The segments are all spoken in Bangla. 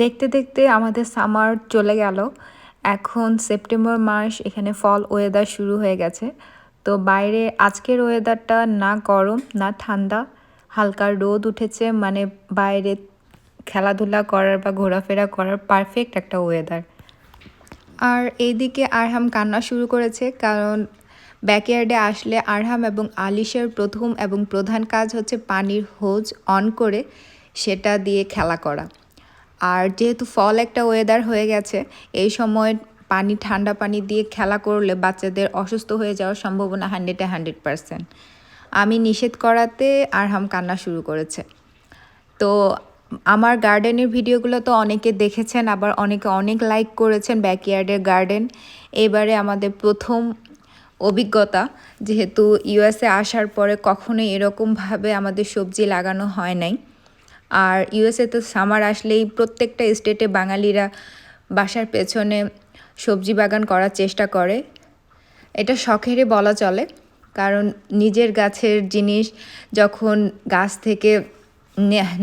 দেখতে দেখতে আমাদের সামার চলে গেল। এখন সেপ্টেম্বর মাস, এখানে ফল ওয়েদার শুরু হয়ে গেছে। তো বাইরে আজকের ওয়েদারটা না গরম, না ঠান্ডা, হালকা রোদ উঠেছে মানে বাইরে খেলাধুলা করার বা ঘোরাফেরা করার পারফেক্ট একটা ওয়েদার আর এইদিকে আরহাম কান্না শুরু করেছে, কারণ ব্যাকয়ার্ডে আসলে আরহাম এবং আলিশের প্রথম এবং প্রধান কাজ হচ্ছে পানির হোজ অন করে সেটা দিয়ে খেলা করা। আর যেহেতু ফল একটা ওয়েদার হয়ে গেছে, এই সময় পানি, ঠান্ডা পানি দিয়ে খেলা করলে বাচ্চাদের অসুস্থ হয়ে যাওয়ার সম্ভাবনা হান্ড্রেডে হান্ড্রেড পারসেন্ট আমি নিষেধ করাতে আরহাম কান্না শুরু করেছে। তো আমার গার্ডেনের ভিডিওগুলো তো অনেকে দেখেছেন, আবার অনেকে অনেক লাইক করেছেন ব্যাকইয়ার্ডের গার্ডেন এবারে আমাদের প্রথম অভিজ্ঞতা, যেহেতু ইউএসএ আসার পরে কখনোই এরকমভাবে আমাদের সবজি লাগানো হয় নাই। আর ইউএসএ তো সামার আসলেই প্রত্যেকটা স্টেটে বাঙালিরা বাসার পেছনে সবজি বাগান করার চেষ্টা করে। এটা শখেরই বলা চলে, কারণ নিজের গাছের জিনিস যখন গাছ থেকে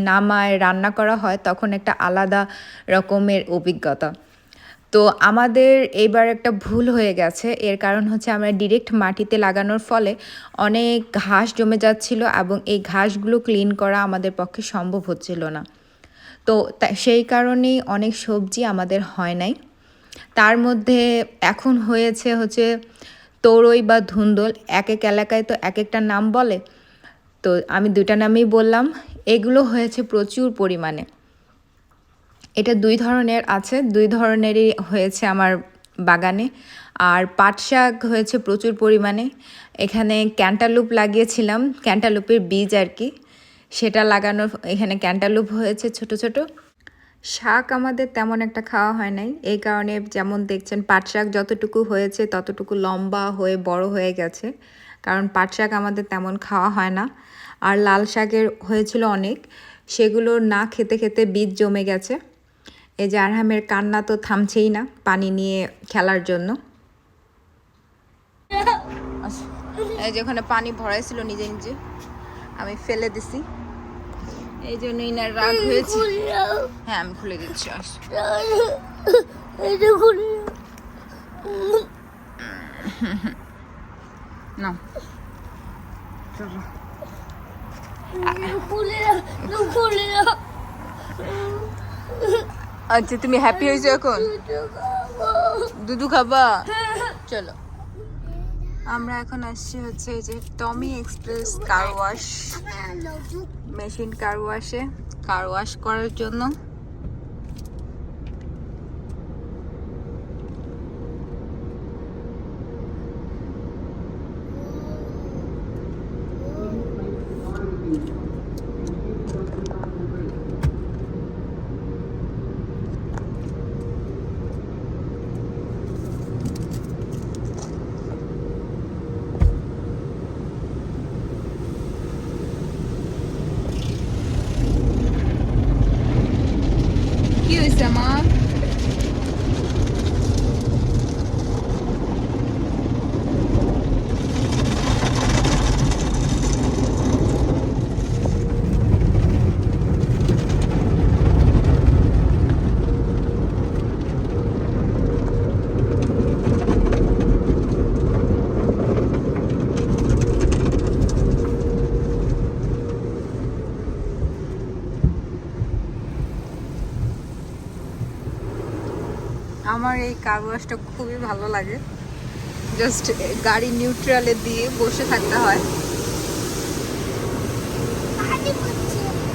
নামায়, রান্না করা হয়, তখন একটা আলাদা রকমের অভিজ্ঞতা। তো আমাদের এইবার একটা ভুল হয়ে গেছে। এর কারণ হচ্ছে আমরা ডিরেক্ট মাটিতে লাগানোর ফলে অনেক ঘাস জমে যাচ্ছিল এবং এই ঘাসগুলো ক্লিন করা আমাদের পক্ষে সম্ভব হচ্ছিল না। তো সেই কারণেই অনেক সবজি আমাদের হয় নাই। তার মধ্যে এখন হয়েছে হচ্ছে তরই বা ধুন্দল এক এক এলাকায় তো এক একটা নাম বলে। তো আমি দুইটা নামেই বললাম। এগুলো হয়েছে প্রচুর পরিমাণে। এটা দুই ধরনের আছে। দুই ধরনেরই হয়েছে আমার বাগানে। আর পাট শাক হয়েছে প্রচুর পরিমাণে। এখানে ক্যান্টালুপ লাগিয়েছিলাম। ক্যান্টালুপের বীজ আর কি। সেটা লাগানো এখানে ক্যান্টালুপ হয়েছে ছোট ছোট। শাক আমাদের তেমন একটা খাওয়া হয় নাই। এই কারণে যেমন দেখছেন পাট শাক যতটুকু হয়েছে ততটুকু লম্বা হয়ে বড় হয়ে গেছে। কারণ পাট শাক আমাদের তেমন খাওয়া হয় না। আর লাল শাকের হয়েছিল অনেক। সেগুলো না খেতে খেতে বীজ জমে গেছে। এই যে আরহামের কান্না তো থামছেই না, পানি নিয়ে খেলার জন্য। এই যে ওখানে পানি ভরাইছিল নিজে নিজে, আমি ফেলে দিছি। এই জন্য ইনার রাগ হয়েছে। হ্যাঁ আমি খুলে দিচ্ছি, আস। না চলো আচ্ছা তুমি হ্যাপি হয়েছো এখন? দুধু খাবা? চলো। আমরা এখন আসছি হচ্ছে যে Tommy express car wash machine car ওয়াশে car wash করার জন্য। কি হয়েছে আমার এই কার ওয়াশটা খুবই ভালো লাগে। জাস্ট গাড়ি নিউট্রালে দিয়ে বসে থাকতে হয়।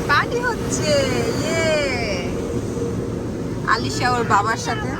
পার্টি হচ্ছে। ইয়ে আলিশা ওর বাবার সাথে।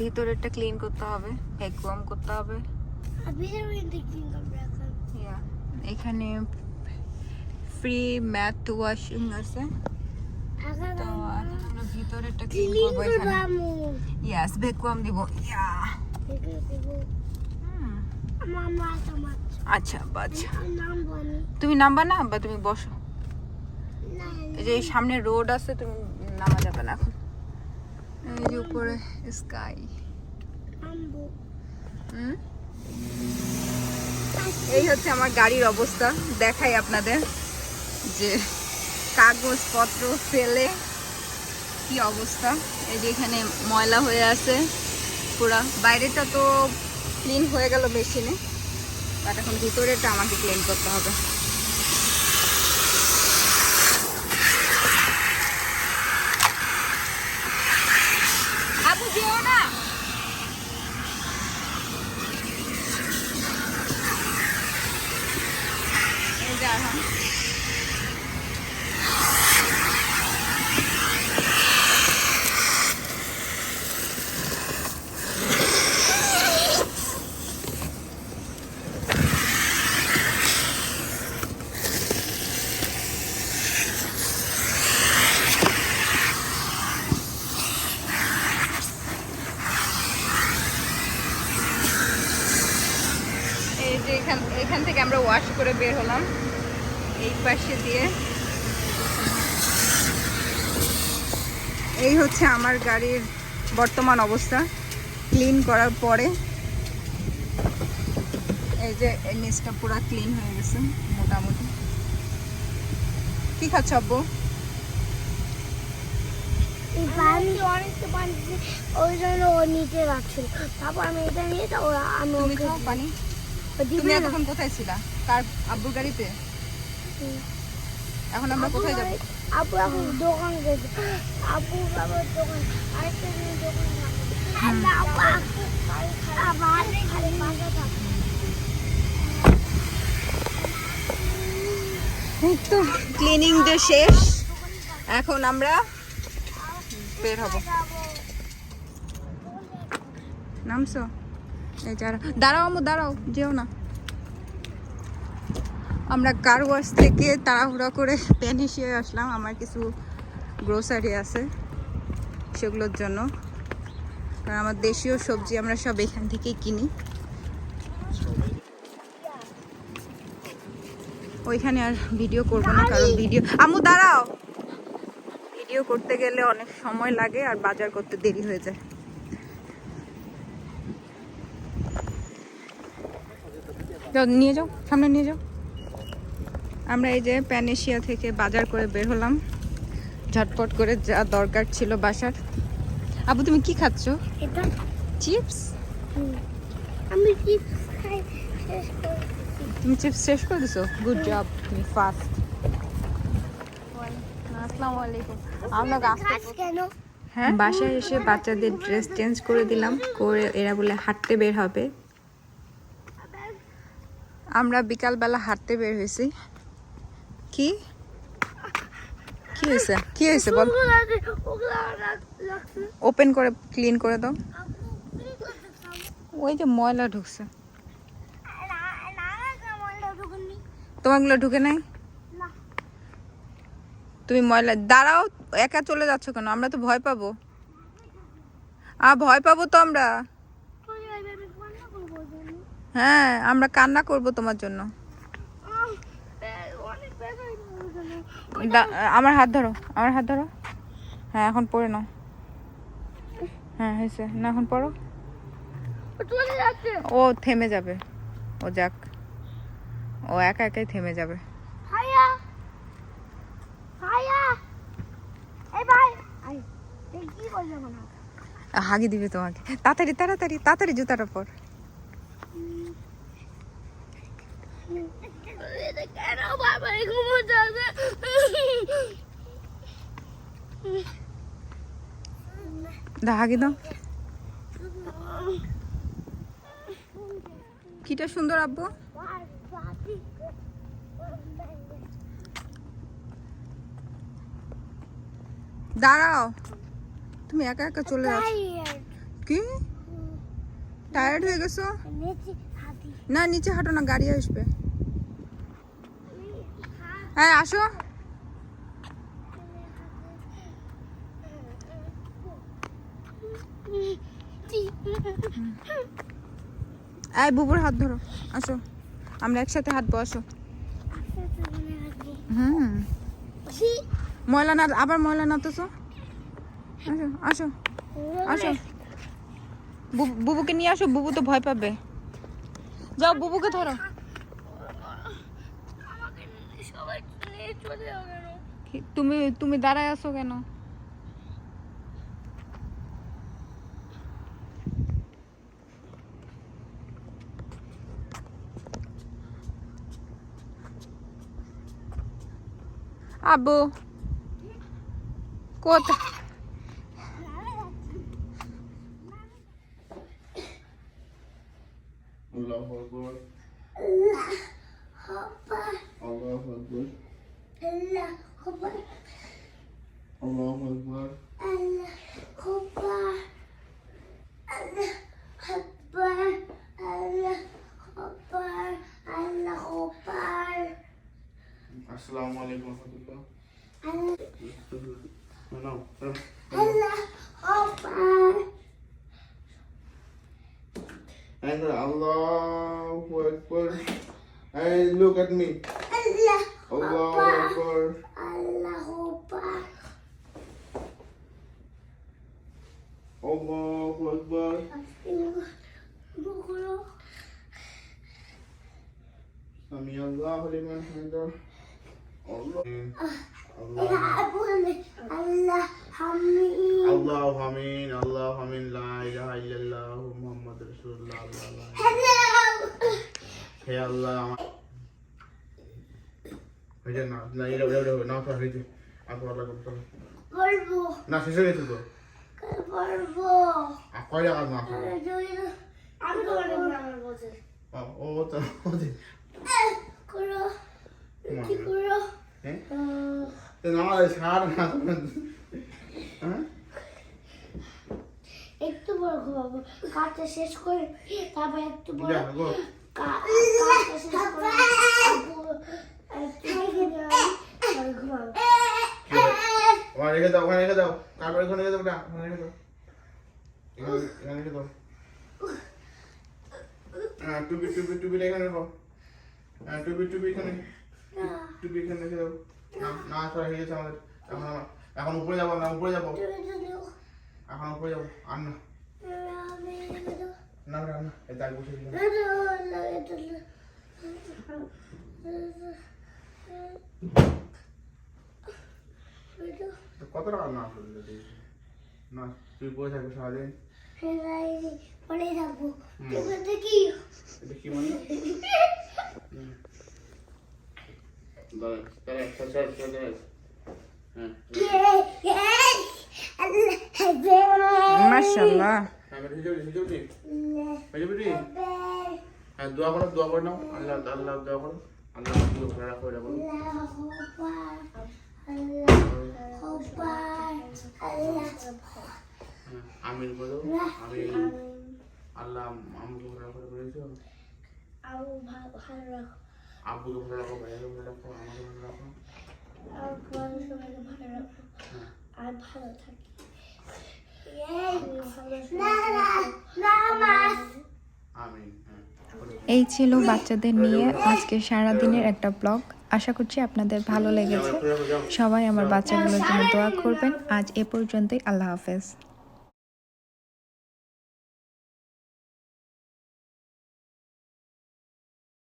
ভিতরেরটা ক্লিন করতে হবে ভ্যাকুয়াম করতে হবে. এখানে। ফ্রি ম্যাথ ওয়াশিং আছে। তো আর আমরা ভিতরেরটা ক্লিন করব এখানে। ইয়াস ভ্যাকুয়াম দিব। ইয়া আচ্ছা আচ্ছা। তুমি নামবা না বা তুমি বসো। এই যে সামনে রোড আছে তুমি নামা যাবে না এখন। এই যে উপরে স্কাই। এই হচ্ছে আমার গাড়ির অবস্থা। দেখাই আপনাদের যে কাগজপত্র ফেলে কি অবস্থা। এই যে এখানে ময়লা হয়ে আছে পুরা। বাইরেটা তো ক্লিন হয়ে গেল মেশিনে বাট এখন ভিতরেটা আমাকে ক্লিন করতে হবে আবু যেও না এই যে আরহাম। এই যে এখান থেকে আমরা ওয়াশ করে বের হলাম। এই পাশে দিয়ে। এই হচ্ছে আমার গাড়ির বর্তমান অবস্থা। ক্লিন করার পরে এই যে নিচটা পুরো ক্লিন হয়ে গেছে মোটামুটি। কি খাচ্ছ আব্বু? ওই জন্য ও নিচে রাখছিল। তারপর আমি এটা নিয়ে তো আমি পানি। তুমি এতক্ষণ কোথায় ছিলা? কার আব্বুর গাড়িতে? এখন আমরা কোথায় যাব? আপু এখন দোকান গেছে। আপু আবার দোকান। আরেকটা দোকান তো ক্লিনিং শেষ। এখন আমরা বের হব। নামছো? দাঁড়াও আমু দাঁড়াও যেও না। আমরা কার ওয়াশ থেকে তাড়াহুড়া করে প্যানিসিয়ে আসলাম? আমার কিছু গ্রোসারি আছে সেগুলোর জন্য। কারণ আমার দেশীয় সবজি আমরা সব এখান থেকেই কিনি। ওইখানে আর ভিডিও করব না কারণ ভিডিও আমু দাঁড়াও। ভিডিও করতে গেলে অনেক সময় লাগে আর বাজার করতে দেরি হয়ে যায়। নিয়ে যাও সামনে নিয়ে যাও। আমরা এই যে প্যানেশিয়া থেকে বাজার করে বের হলাম। ঝটপট করে যা দরকার ছিল বাসার। আবু তুমি কি খাচ্ছ? এটা। চিপস। আমি চিপস খাই তুমি চিপস শেষ করে দিছো? গুড জব তুমি ফাস্ট আসসালামু। আলাইকুম আমরা গাছ গাছ কেন? হ্যাঁ? বাসায় এসে বাচ্চাদের ড্রেস চেঞ্জ করে দিলাম। করে এরা বলে হাঁটতে বের হবে। আমরা বিকালবেলা হাঁটতে বের হয়েছি। কি? কি হয়েছে? কি হয়েছে বল। ওপেন করে ক্লিন করে দাও? ওই যে ময়লা ঢুকছে। তোমাগুলো ঢুকে নাই? তুমি ময়লা, দাঁড়াও, একা চলে যাচ্ছ কেন? আমরা তো ভয় পাবো। আ, ভয় পাবো তো আমরা ওই যে আমি রান্না করব ওই জন্য। হ্যাঁ আমরা কান্না করব তোমার জন্য। আমার হাত ধরো আমার হাত ধরো। হ্যাঁ এখন পড়ে নাও। হ্যাঁ হয়েছে। না এখন পড়ো ও থেমে যাবে। ও যাক। ও একা একাই থেমে যাবে। হাগি দিবে তোমাকে। তাড়াতাড়ি তাড়াতাড়ি তাড়াতাড়ি জুতাটা পর কেন বাবা ঘুমোতে দাও। কিটা সুন্দর আব্বু। দাঁড়াও। তুমি একা একা চলে যাচ্ছ। কি? টায়ার্ড হয়ে গেছো? না নিচে হাঁটো না গাড়ি আসবে। হ্যাঁ আসো। এই বুবুর হাত ধরো, আসো। আমরা একসাথে হাঁটবো, আসো। হুম। ময়লা না আবার ময়লা না তো আসো আসো। আসো বুবুকে নিয়ে আসো, বুবু তো ভয় পাবে। যাও, বুবুকে ধরো। তুমি তুমি দাঁড়ায় আছো কেন? আবু কোথায়? Allahu Ekber. Allahu Ekber. Allahu Ekber. Allahu Ekber. Allahu Ekber. Assalamu alaikum warahmatullah. Allah. Allahu Ekber. And Allah Akbar. And look at me. Allah. Allahu Akbar. Allah. আবু আমি আল্লাহ হামি Allahu amin. Allahu amin. La ilaha illallah. Muhammad Rasulullah. Allah. Allah. Hello হে আল্লাহ না শেষ হয়ে তো বলব আর কয় টাকা না আমি তোমার আমার বলছি। ও তো ও যে করো। কি করো? হ্যাঁ? তো না ছাড় না হ্যাঁ? একটু বড় ঘুমাবো। কাজটা শেষ করে তারপর একটু বড় কাজটা শেষ করে ঘুমাবো। ওখানে রেখে দাও, ওখানে রেখে দাও। তারপরে এখানে রেখে দাও, ওটা ওখানে রেখে দাও। এখানে রেখে দাও। হ্যাঁ টুপি টুপি টুপিটা এখানে রাখো। হ্যাঁ টুপি টুপি এখানে টুপি এখানে রেখে দাও। না সরা হয়ে গেছে আমাদের। এখন এখন উপরে যাব না উপরে যাব। এখন উপরে যাব, আর না। না না না, এই দাগ বসে দিলাম কত টাকা না আসলে যদি না তুই বসে থাকবি সারাদিন? হুম। দেখি এটা কি মানে? হ্যাঁ। মাশাআল্লাহ। হ্যাঁ হ্যাঁ দোয়া করো দোয়া করে নাও। আল্লাহ আল্লাহ দোয়া করো। আল্লাহ ভালো রাখো এটা বলো, আমিন। আল্লাহ আমাকে ভালো রাখো বলেছ আব্বুকে ভালো রাখো, ভাইয়াকে ভালো রাখো, আমাকে ভালো রাখো। আর ভালো থাকি আমিন এই ছিল বাচ্চাদের নিয়ে আজকে সারা দিনের একটা ব্লগ আশা করছি আপনাদের ভালো লেগেছে। সবাই আমার বাচ্চাগুলোর জন্য দোয়া করবেন আজ এ পর্যন্তই, আল্লাহ হাফেজ